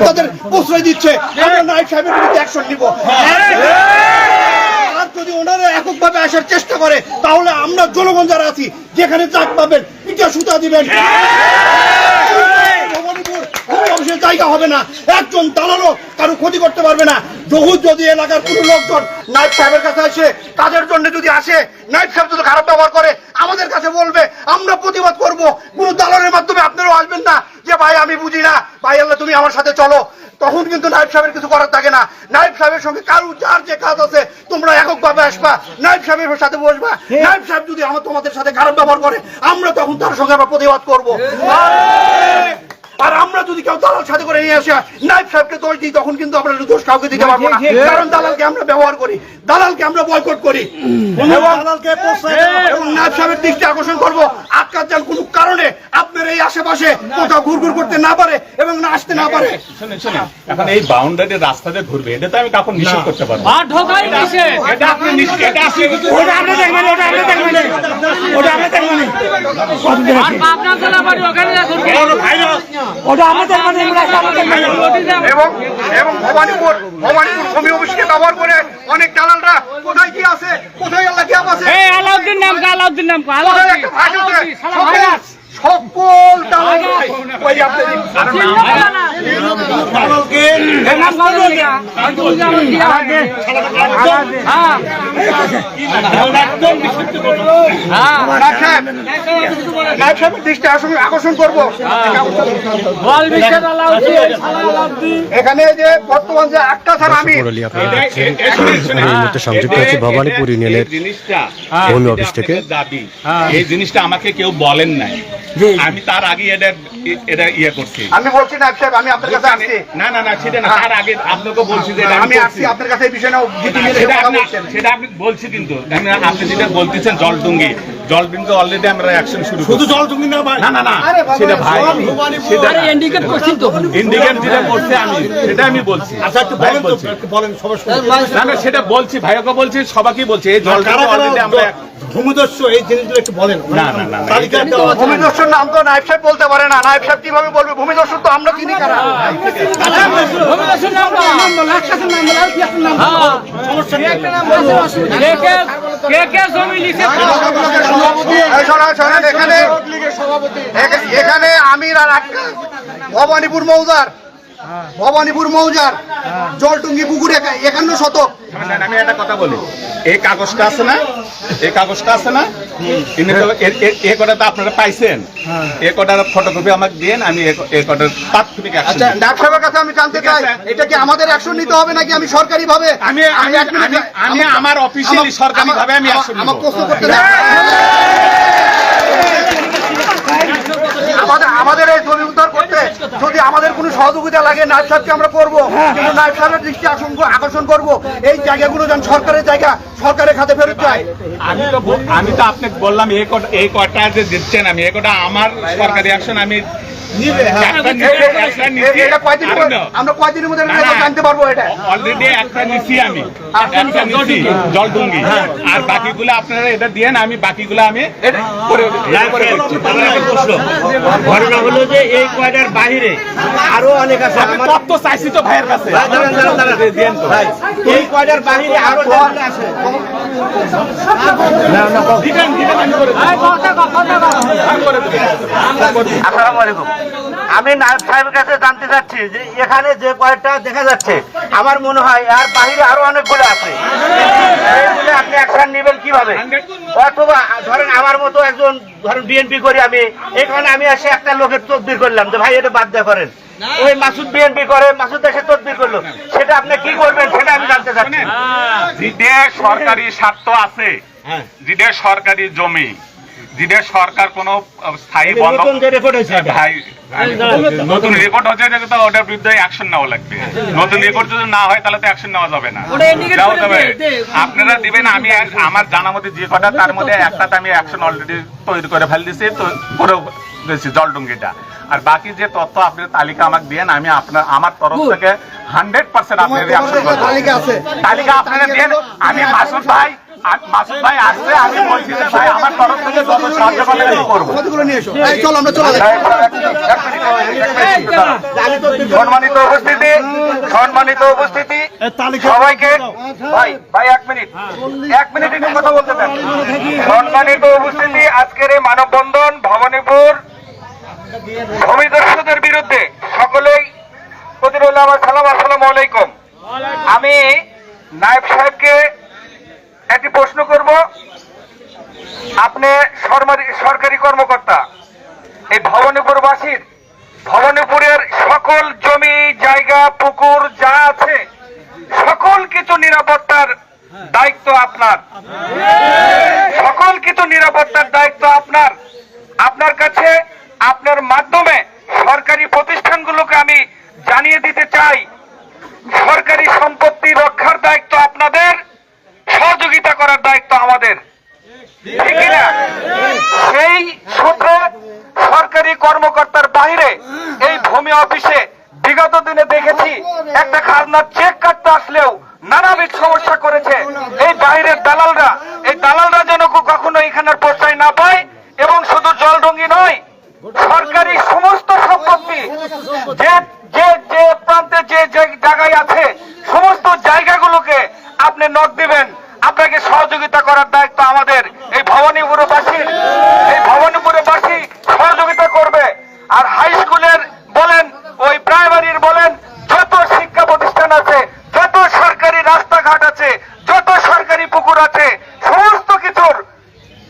তাদের প্রশ্রয় দিচ্ছে। আমরা নাইট সাহেবের বিরুদ্ধে অ্যাকশন নিব। আর যদি ওনারা এককভাবে আসার চেষ্টা করে, তাহলে আমরা জনগণ যারা আছি, যেখানে চাক পাবেন, পিঠা সুতা দিবেন। জায়গা হবে না। একজন দালালও কারও ক্ষতি করতে পারবে না। বহুত যদি এলাকার কোনো লোকজন নাইট সাহেবের কাছে আসে, তাদের জন্য যদি আসে নাইট সাহেব যদি খারাপ ব্যবহার করে, আমাদের কাছে বলবে, আমরা প্রতিবাদ করব। কোনো দালালের মাধ্যমে আপনারাও আসবেন না। ভাই আমি বুঝি না। ভাই আল্লাহ তুমি আমার সাথে চলো। তখন কিন্তু নাইব সাহেবের কিছু করার থাকে না। নাইব সাহেবের সঙ্গে কারু যার যে কাজ আছে তোমরা এককভাবে আসবা। নাইব সাহেবের সাথে বসবা। নাইব সাহেব যদি আমার তোমাদের সাথে খারাপ ব্যবহার করে আমরা তখন তার সঙ্গে আমরা প্রতিবাদ করব। আর আমরা যদি কেউ দালাল সাথে করে নিয়ে আসে নাইব সাহেবকে দোষ দিই তখন কিন্তু আমরা দোষ কাউকে দিতে পারব না। কারণ দালালকে আমরা ব্যবহার করি। দালালকে আমরা বয়কট করি। এবং এবং নাইব সাহেবের দৃষ্টি আকর্ষণ করব। আটকার যান কোনো কারণে আশেপাশে কোথাও ঘুরঘুর করতে না পারে এবং না আসতে না পারে। শুনেন শুনেন। এখন এই বাউন্ডারি রাস্তাতে ঘুরবে এটা তো আমি কাউকে নিষেধ করতে পারব? আর ঢোকাই নিছে এটা আপনি নিষেধ এটা আপনি ওটা আপনি দেখবেন ওটা আপনি দেখবেন। ওটা আপনি দেখবেন। আর পাবনা জেলা বাড়ি ওখানে এখন ওটা আপনি দেখবেন এবং এবং ভবানীপুর ভবানীপুর ভূমি অফিসকে ব্যবহার করে অনেক দালালরা কোথায় কি আছে কোথায় আল্লাহ কি আছে? এই আলাউদ্দিন নাম কা আলাউদ্দিন। নাম কা আলাউদ্দিন? আলাউদ্দিন। সকল দালাল ওই আপনার হ্যাঁ। হ্যাঁ। দৃষ্টি আকর্ষণ- করব। এখানে যে বর্তমান যে আটটা স্যার আমি সংযুক্ত ভবানীপুর ইউনিয়নের জিনিসটা ভূমি অফিস থেকে। এই জিনিসটা আমাকে কেউ বলেন নাই আমি তার আগে এটা এটা ইয়ে করছি। আমি বলছি সাহেব আমি আপনার কাছে আসছি। না না না সেটা না তার আগে আপনাকে বলছি যে আমি আসছি আপনার কাছে এই বিষয়ে না সেটা আপনি সেটা আপনি বলছি কিন্তু। আমি- আপনি যেটা বলতেছেন জলডুঙ্গি জলডুঙ্গি অলরেডি আমরা অ্যাকশন শুরু শুধু জলডুঙ্গি না ভাই। না না না সেটা ভাই সেটা আরে ইন্ডিকেট করছেন তো। ইন্ডিকেট যেটা করছে আমি সেটা আমি বলছি। আচ্ছা একটু বলেন তো একটু বলেন না না সেটা বলছি ভাইকে বলছি সবাইকেই বলছি এই জলডুঙ্গি অলরেডি আমরা ভূমিদস্যু এই জিনিসগুলো একটু বলেন না না না না তালিকা এটা- ভূমিদস্যুর নাম তো সাহেব বলতে পারে না নায়ক সাহেব কীভাবে বলবে ভূমিদস্যুর তো আমরা চিনি কারা ভূমিদস্যুর নাম এখানে এখা- এখানে আমির আর ভবানীপুর মৌজার ভবানীপুর মৌজার জলটুঙ্গি পুকুর একা- একান্ন শতক আমি একটা কথা বলি এই কাগজটা আছে না এই কাগজটা আছে না? ইনি তো এ- কটা তো আপনারা পাইছেন। এ কটার ফটোকপি আমাকে দিন আমি এ- কটার তাৎক্ষণিক আচ্ছা। কাছে আমি জানতে চাই এটা কি আমাদের অ্যাকশন নিতে হবে নাকি আমি সরকারি ভাবে আমি আমি আমি- আমি আমার অফিসিয়ালি সরকারি ভাবে আমি action আমার প্রশ্ন করতে। আমাদের আমাদের এই জমি উদ্ধার করতে যদি আমাদের কোনো সহযোগিতা লাগে নায়ব সাহেবকে আমরা করব। কিন্তু নায়ব সাহেবের দৃষ্টি আকর্ষণ- আকর্ষণ করব। এই জায়গাগুলো যেন সরকারের জায়গা সরকারের খাতে ফেরত যায়। আমি তো আমি তো আপনাকে বললাম এই কটা এই কটা যে দিচ্ছেন আমি এই কটা আমার সরকারি অ্যাকশন আমি একটা নিতে- এটা কয়দিন আরে না। আমরা কয়দিনের মধ্যে না, না। জানতে পারব এটা? অলরেডি একটা নিছি আমি। জলডুঙ্গি। আর বাকিগুলো আপনারা এটা দিয়েন আমি বাকিগুলো আমি করে ঘটনা হলো যে এই কয়টার বাহিরে আরও অনেক আছে। আমি তত্ত্ব চাইছি তো ভাইয়ের কাছে। দাঁড়ান, দাঁড়ান, দাঁড়ান। দিয়েন এই কয়টার বাহিরে আরও আছে। আসসালামু আলাইকুম। আমি নায়ব সাহেবের কাছে জানতে চাচ্ছি যে এখানে যে কয়েকটা দেখা যাচ্ছে আমার মনে হয় আর বাহিরে আরও অনেকগুলো আছে। আপনি অ্যাকশন নেবেন কীভাবে? অথবা ধরেন আমার মতো একজন ধরেন বিএনপি করি আমি এখানে আমি এসে একটা লোকের তদবির করলাম যে ভাই এটা বাদ দেওয়া করেন। ওই মাসুদ বিএনপি করে মাসুদ এসে তদবির করল। সেটা আপনি কি করবেন সেটা আমি জানতে চাচ্ছি। সরকারি স্বার্থ আছে। যেটা সরকারি জমি। যেটা সরকার কোনো স্থায়ী বন্ধ নতুন রেকর্ড ভাই নতুন রেকর্ড হচ্ছে এটা তো ওটার বিরুদ্ধে অ্যাকশন নেওয়া লাগবে। নতুন রেকর্ড যদি না হয় তাহলে তো অ্যাকশন নেওয়া যাবে না। আপনারা দিবেন আমি আমার জানা মতে যে কটা তার মধ্যে একটাতে আমি অ্যাকশন অলরেডি তৈরি করে ফেল দিছি তো করে দিয়েছি জলডুঙ্গিটা। আর বাকি যে তথ্য আপনি তালিকা আমাকে দিয়েন আমি আপনার আমার তরফ থেকে হান্ড্রেড পার্সেন্ট আপনার তালিকা আপনারা দেন আমি মাসুদ ভাই মাসুদ ভাই আসছে আমি বলছি যে ভাই আমার তরফ থেকে যত সাহায্য পারে আমি করব। ক্ষতিগুলো নিয়ে এসো? এই চল আমরা চলে যাই। সম্মানিত উপস্থিতি সম্মানিত উপস্থিতি সবাইকে ভাই ভাই এক মিনিট এক মিনিট একটু কথা বলতে দেন। সম্মানিত উপস্থিতি আজকের এই মানববন্ধন ভবানীপুর ভূমিদস্যুদের বিরুদ্ধে সকলেই প্রতিরোধ আমার সালাম আসসালামু আলাইকুম। আমি নায়েব সাহেবকে একটি প্রশ্ন করব? আপনি সরকারি কর্মকর্তা। এই ভবানীপুরবাসীর ভবানীপুরের সকল জমি জায়গা পুকুর যা আছে সকল কিছু নিরাপত্তার দায়িত্ব আপনার। সকল কিছু নিরাপত্তার দায়িত্ব আপনার। আপনার কাছে আপনার মাধ্যমে সরকারি প্রতিষ্ঠানগুলোকে আমি জানিয়ে দিতে চাই সরকারি সম্পত্তি রক্ষার দায়িত্ব আপনাদের সহযোগিতা করার দায়িত্ব আমাদের ঠিক না সেই সূত্রে সরকারি কর্মকর্তার বাইরে এই ভূমি অফিসে বিগত দিনে দেখেছি একটা খাজনার চেক কাটতে আসলেও নানাবিধ সমস্যা করেছে এই বাইরের দালালরা এই দালালরা যেন কখনো এখানের পর্যায়ে না পায় এবং শুধু জলডঙ্গি নয় সরকারি সমস্ত সম্পত্তি যে যে যে প্রান্তে যে যে জায়গায় আছে সমস্ত জায়গাগুলোকে আপনি নক দিবেন আপনাকে সহযোগিতা করার দায়িত্ব আমাদের এই ভবানীপুরবাসীর এই ভবানীপুরবাসী সহযোগিতা করবে আর হাই স্কুলের বলেন ওই প্রাইমারির বলেন যত শিক্ষা প্রতিষ্ঠান আছে যত সরকারি রাস্তাঘাট আছে যত সরকারি পুকুর আছে সমস্ত কিছুর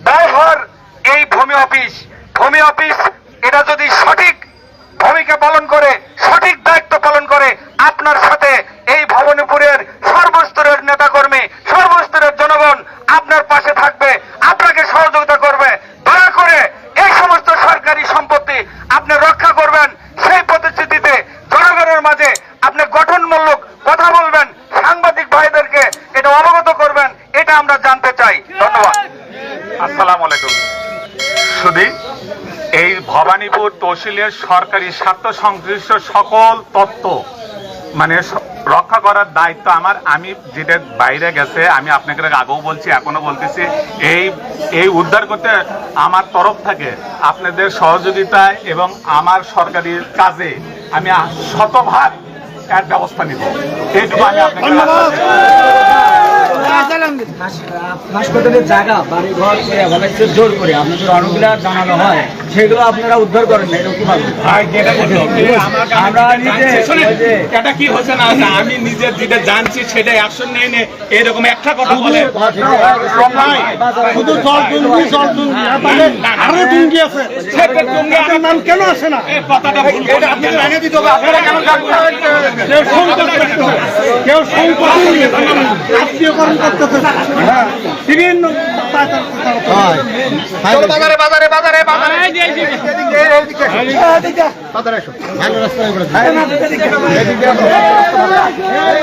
দায়ভার এই ভূমি অফিস ভূমি অফিস এটা যদি সঠিক ভূমিকা পালন করে সঠিক দায়িত্ব পালন করে আপনার সাথে এই ভবানীপুরের সর্বস্তরের নেতাকর্মী সর্বস্তরের জনগণ আপনার পাশে থাকবে আপনাকে সহযোগিতা করবে দয়া করে এই সমস্ত সরকারি সম্পত্তি আপনি রক্ষা করবেন সেই প্রতিশ্রুতিতে জনগণের মাঝে আপনি গঠনমূলক কথা বলবেন সাংবাদিক ভাইদেরকে এটা অবগত এটা আমরা জানতে চাই। ধন্যবাদ। আসসালাম আলাইকুম। শুধু এই ভবানীপুর তহসিলের সরকারি স্বার্থ সংশ্লিষ্ট সকল তত্ত্ব মানে রক্ষা করার দায়িত্ব আমার। আমি যেটা বাইরে গেছে, আমি আপনাকে আগেও বলছি, এখনও বলতেছি, এই এই উদ্ধার করতে আমার তরফ থেকে আপনাদের সহযোগিতায় এবং আমার সরকারি কাজে আমি শতভাগ এর ব্যবস্থা নিব। এইটুকু আমি আপনাকে। হাসপাতালের জায়গা বাড়ি ঘর করে জোর করে আপনাদের অনেকগুলা জানানো হয় সেগুলো আপনারা উদ্ধার করেন না এরকম আমার নিজে- এটা কি হচ্ছে না আমি নিজে যেটা জানছি সেটা অ্যাকশন নিয়ে নে এরকম একটা কথা বলে। শুধু জল টুঙ্গি জল টুঙ্গি আরও টুঙ্গি আছে। সেটা তুমি আপনার নাম কেন আসে না? কথাটা ভুল এটা বলছেন। জানিয়ে দিতে হবে আপনারা কেন জানবেন কেউ সংকট কেউ আত্মীয়করণ বিভিন্ন বাজারে বাজারে বাজারে বাজারে। বাজারে এসো। হ্যাঁ।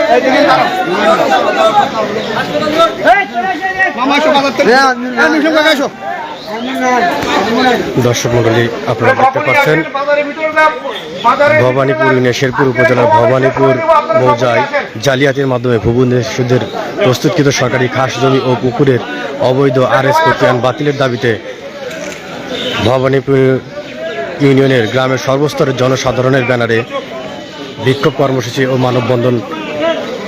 এদিকে দাঁড়াও। মামা এসো বাজার থেকে। হ্যাঁ, এসো। দর্শক মন্ডলী, আপনারা দেখতে পাচ্ছেন, ভবানীপুর ইউনিয়ন শেরপুর উপজেলার ভবানীপুর মৌজায় জালিয়াতির মাধ্যমে ভূবনেশ্বরদের প্রস্তুতকৃত সরকারি খাস জমি ও পুকুরের অবৈধ আরএস প্রতিয়ান বাতিলের দাবিতে ভবানীপুর ইউনিয়নের গ্রামের সর্বস্তরের জনসাধারণের ব্যানারে বিক্ষোভ কর্মসূচি ও মানববন্ধন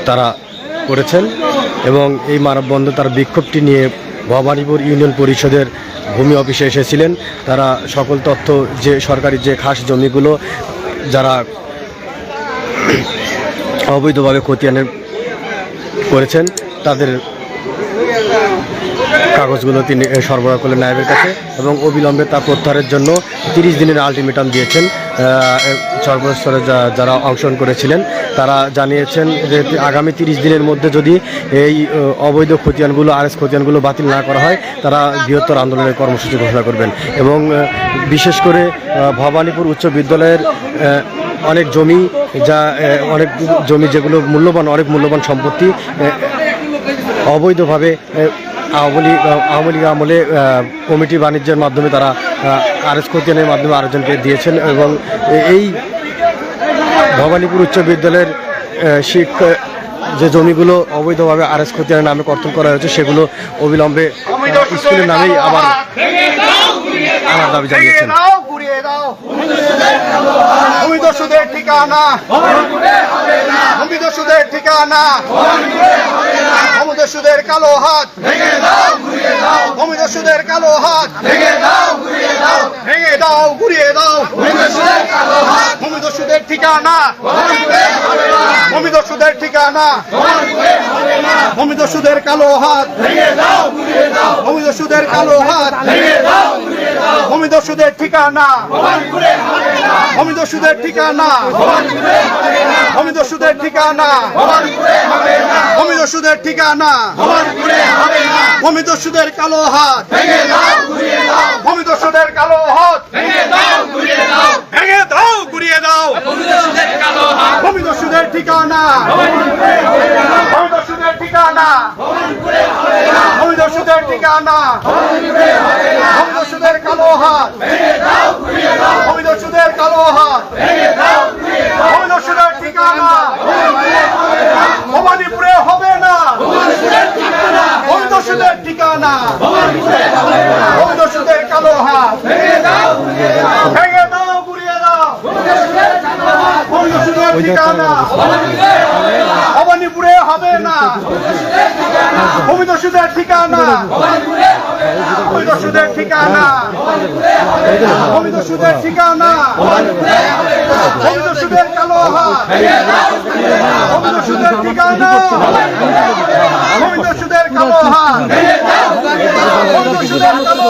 তারা করেছেন এবং এই মানববন্ধন তার বিক্ষোভটি নিয়ে ভবানীপুর ইউনিয়ন পরিষদের ভূমি অফিসে এসেছিলেন। তারা সকল তথ্য, যে সরকারি যে খাস জমিগুলো যারা অবৈধভাবে খতিয়ানের করেছেন, তাদের কাগজগুলো তিনি সরবরাহ করলেন নায়েবের কাছে এবং অবিলম্বে তা প্রত্যাহারের জন্য তিরিশ দিনের আলটিমেটাম দিয়েছেন সর্বস্তরে যারা অংশগ্রহণ করেছিলেন, তারা জানিয়েছেন যে আগামী তিরিশ দিনের মধ্যে যদি এই অবৈধ খতিয়ানগুলো আর এস খতিয়ানগুলো বাতিল না করা হয়, তারা বৃহত্তর আন্দোলনের কর্মসূচি ঘোষণা করবেন এবং বিশেষ করে ভবানীপুর উচ্চ বিদ্যালয়ের অনেক জমি যা অনেক জমি যেগুলো মূল্যবান, অনেক মূল্যবান সম্পত্তি অবৈধভাবে আওয়ামী লীগ আওয়ামী লীগ আমলে কমিটি বাণিজ্যের মাধ্যমে তারা আরএস খতিয়ানের মাধ্যমে আরেকজনকে দিয়েছেন এবং এই ভবানীপুর উচ্চ বিদ্যালয়ের শিক্ষা যে জমিগুলো অবৈধভাবে আরএস খতিয়ানের নামে কর্তন করা হয়েছে সেগুলো অবিলম্বে স্কুলের নামেই আবার আনার দাবি জানিয়েছেন ভূমিদস্যুদের ঠিকানা। ভূমিদস্যুদের ঠিকানা। ভূমিদস্যুদের কালো হাত। ভূমিদস্যুদের কালো হাত। ভেঙে দাও ঘুরিয়ে দাও। ভূমিদস্যুদের ঠিকানা। ভূমিদস্যুদের ঠিকানা। ভূমিদস্যুদের কালো হাত। ভূমিদস্যুদের কালো হাত। ভূমিদস্যুদের ঠিকানা। ভূমিদস্যুদের ঠিকানা। ভূমিদস্যুদের ঠিকানা। ভূমিদস্যুদের ঠিকানা। ভূমিদস্যুদের কালো হাত। ভূমিদস্যুদের কালো হাত। দাও ঘুরিয়ে দাও। ঠিকানা। ঠিকানা। ভূমিদস্যুদের ঠিকানা ভূমিদস্যুদের কালো হাত ভূমিদস্যুদের কালো হাত ভূমিদস্যুদের ঠিকানা ভবানীপুরে হবে না। ভূমিদস্যুদের ঠিকানা কালো হাত ভেঙে দাও ঘুরিয়ে দাও ভূমিদস্যুদের ঠিকানা ভবানীপুরে হবে না। ভূমিদস্যুদের ঠিকানা। ভূমিদস্যুদের ঠিকানা। ভূমিদস্যুদের ঠিকানা। ভূমিদস্যুদের কালো ভূমিদস্যুদের ঠিকানা। ভূমিদস্যুদের কালো ভূমিদস্যুদের কালো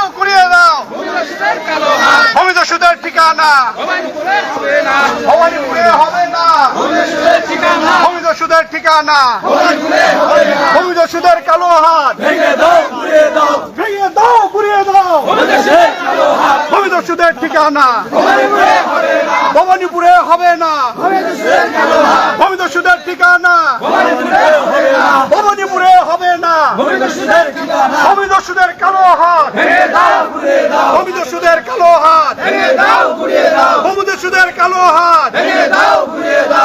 ভূমিদস্যুদের ঠিকানা। ভবানীপুরে হবে না। ঠিকানা। ভূমিদস্যুদের কালো হাত। ভেঙে দাও কুড়িয়ে দাও। ভূমিদস্যুদের ঠিকানা। ভবানীপুরে হবে না। ভূমিদস্যুদের ঠিকানা। ভবানীপুরে ভূমিদস্যুদের কালো হাত ভূমিদস্যুদের কালো হাত ভূমিদস্যুদের কালো হাত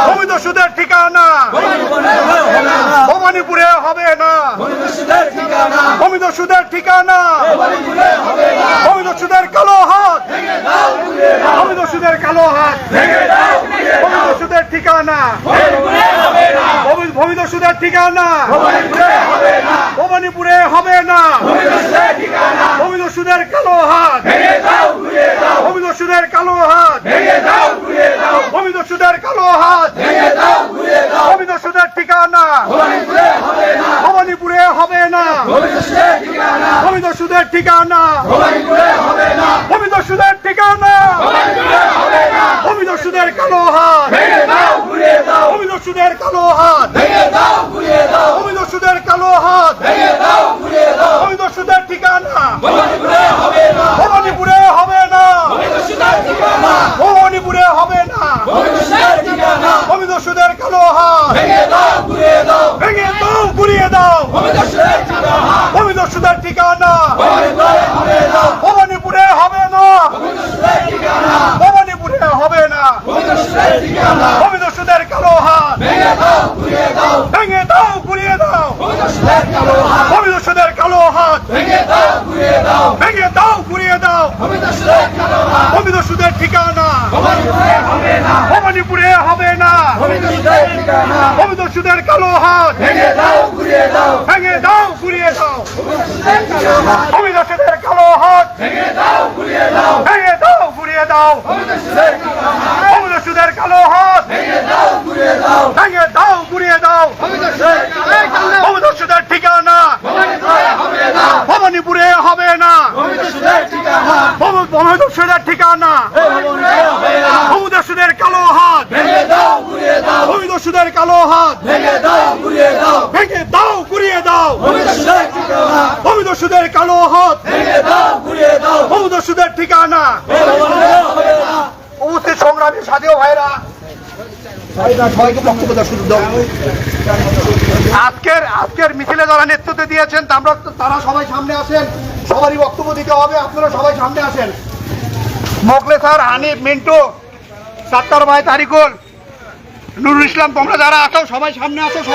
ভূমিদস্যুদের ঠিকানা। ভবানীপুরে হবে না। ভূমিদস্যুদের ঠিকানা। ভূমিদস্যুদের কালো হাত ভূমিদস্যুদের কালো হাত ভূমিদস্যুদের ঠিকানা। ভূমিদস্যুদের ঠিকানা। ভবানীপুরে হবে না। ভূমিদস্যুদের কালো হাত। ভূমিদস্যুদের কালো হাত। ভূমিদস্যুদের কালো হাত। ভূমিদস্যুদের ঠিকানা। ভবানীপুরে হবে না। ভূমিদস্যুদের ঠিকানা। ভূমিদস্যুদের ঠিকানা ভূমিদস্যুদের কালো হাত ভূমিদস্যুদের কালো হাত ভূমিদস্যুদের কালো হাত ভূমিদস্যুদের ঠিকানা ভবানীপুরে হবে না ভবানীপুরে হবে না ভূমিদস্যুদের কালো হাত ভেঙে দাও ঘুরিয়ে দাও ভূমিদস্যুদের ঠিকানা ভবানীপুরে হবে না ভবানীপুরে হবে না ভূমিদস্যুদের কালো হাত ভেঙে দাও ঘুরিয়ে দাও ভূমিদস্যুদের কালো হাত ভেঙে দাও ঘুরিয়ে দাও ভূমিদস্যুদের ঠিকানা ভবানীপুরে হবে না ভূমিদস্যুদের কালো হাত ভেঙে দাও ঘুরিয়ে দাও। ভূমিদস্যুদের কালো হাত। ভেঙে দাও ঘুরিয়ে দাও। ভূমিদস্যুদের কালো হাত। ভেঙে দাও ঘুরিয়ে দাও। ভূমিদস্যুদের ঠিকানা। ভবানীপুরে হবে না। ভূমি- ভূমিদস্যুদের ঠিকানা ভূমিদস্যুদের কালো হাত ভূমিদস্যুদের কালো হাত। ভেঙে দাও ঘুরিয়ে দাও। ভেঙে ভূমিদস্যুদের কালো হাত। ভূমিদস্যুদের ঠিকানা। উপস্থিত সংগ্রামী সাথীয় ভাইরা ভাইরা সবাইকে বক্তব্য দেওয়ার সুযোগ দাও। আজকের আজকের মিছিলে যারা নেতৃত্ব দিয়েছেন তারা তারা সবাই সামনে আসেন। সবারই বক্তব্য দিতে হবে আপনারা সবাই সামনে আসেন। মোকলে স্যার হানিফ মিন্টু সাত্তার ভাই তারিকুল। নুরুল ইসলাম তোমরা যারা আছো সবাই সামনে আছো সবাই